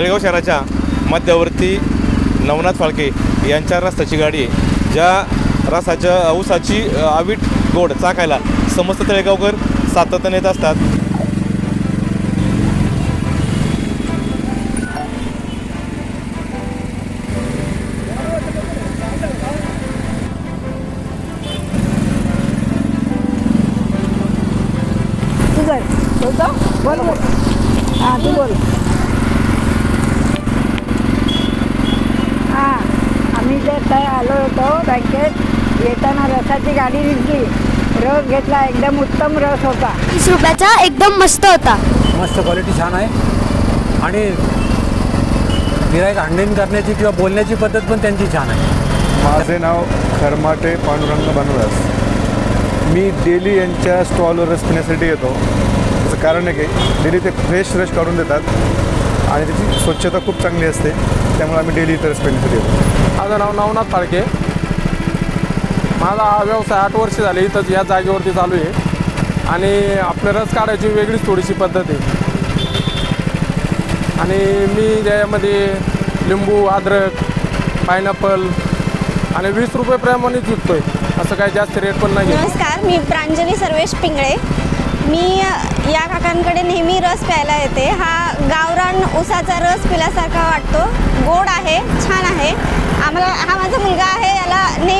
जळगाव शहराच्या मध्यवर्ती नवनाथ फाळके यांच्या रस्त्याची गाडी आहे ज्या रसाच्या औसाची आवीट गोड चाकायला समस्त तळेगावकर सातत्याने येत असतात. तू बोल हां तू बोल हां आम्ही जे काय आलो होतो बँकेत येताना रसाची गाडी दिसली. रस घेतला एकदम उत्तम रस होता. तीस रुपयाचा एकदम मस्त होता. मस्त क्वालिटी छान आहे. आणि गिरायक हँडलिंग करण्याची किंवा बोलण्याची पद्धत पण त्यांची छान आहे. माझे नाव खरमाटे पांडुरंग बनवस. मी डेली यांच्या स्टॉलवर रस पिण्यासाठी येतो. त्याचं कारण आहे की डेली ते फ्रेश रस काढून देतात आणि त्याची स्वच्छता खूप चांगली असते. त्यामुळे आम्ही डेली इथं रस पिण्यासाठी येतो. माझं नाव नवनाथ फाळके माझा हा व्यवसाय आठ वर्ष झाले इथंच या जागेवरती चालू आहे. आणि आपलं रस काढायची वेगळीच थोडीशी पद्धत आहे. आणि मी ज्यामध्ये लिंबू अद्रक पायनॅपल आणि वीस रुपये प्रमाणेच विकतो आहे असं काही जास्त रेट पण नाही नमस्कार मी प्रांजली सर्वेश पिंगळे. मी या काकांकडे नेहमी रस प्यायला येते. हा गावरान उसाचा रस पिल्यासारखा वाटतो. गोड आहे छान आहे. आम्हाला हा माझा मुलगा आहे याला नेहमी